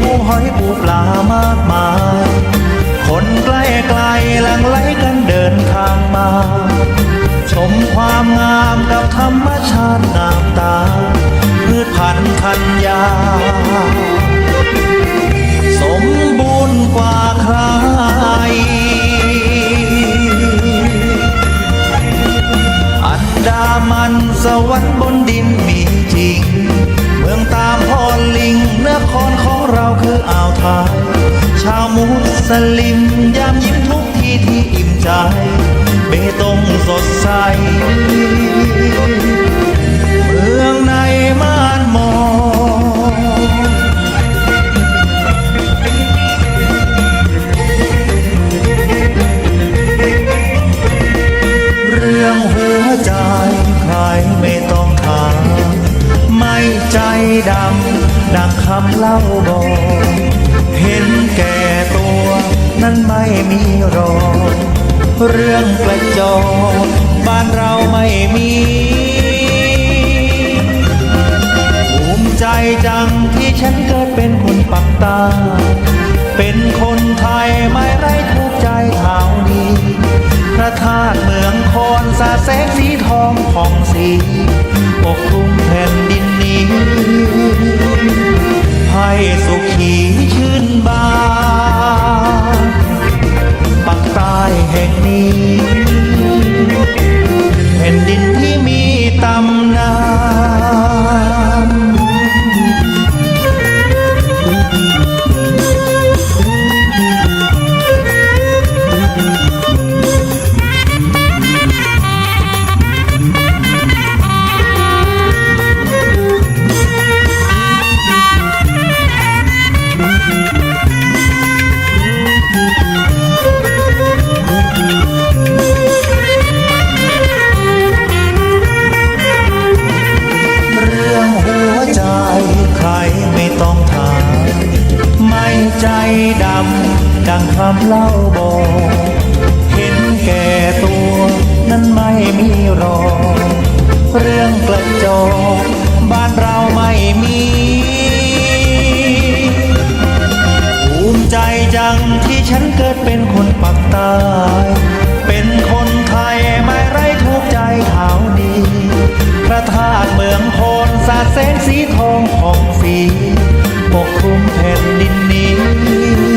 กุ้งหอยปลามากมาย คนใกล้ไกลๆหลังไหลกันเดินทางมา ชมความงามกับธรรมชาติงามตา พืชพันธุ์ธัญญา สมบูรณ์กว่าใคร ลิมยามยิ้มทุกทีที่อิ่มใจ เบตงสดใส เมืองในม่านมองเรื่องหัวใจใครไม่ต้องถามไม่ใจดำดังคำเล่าบอก ม่มีรอ เรื่องกระจอกบ้านเราไม่มีภูมิใจจังที่ฉันเกิดเป็นคนปักตา เป็นคนไทยไม่ไร้ทุกใจเท่านี้พระธาตุเมืองคอนสาแสงสีทองผ่องสีปกคลุมแผ่นดินนี้ ใจใครไม่ต้องถามไม่ใจดำดังคำเล่าบอก นเกิดเป็นคนปักใต้เป็นคนไทยไม่ไร้ทุกข์ใจขาวนี้พระธาตุเมืองโพนสาดแสงสีทองของสีปกคลุมแผ่นดินนี้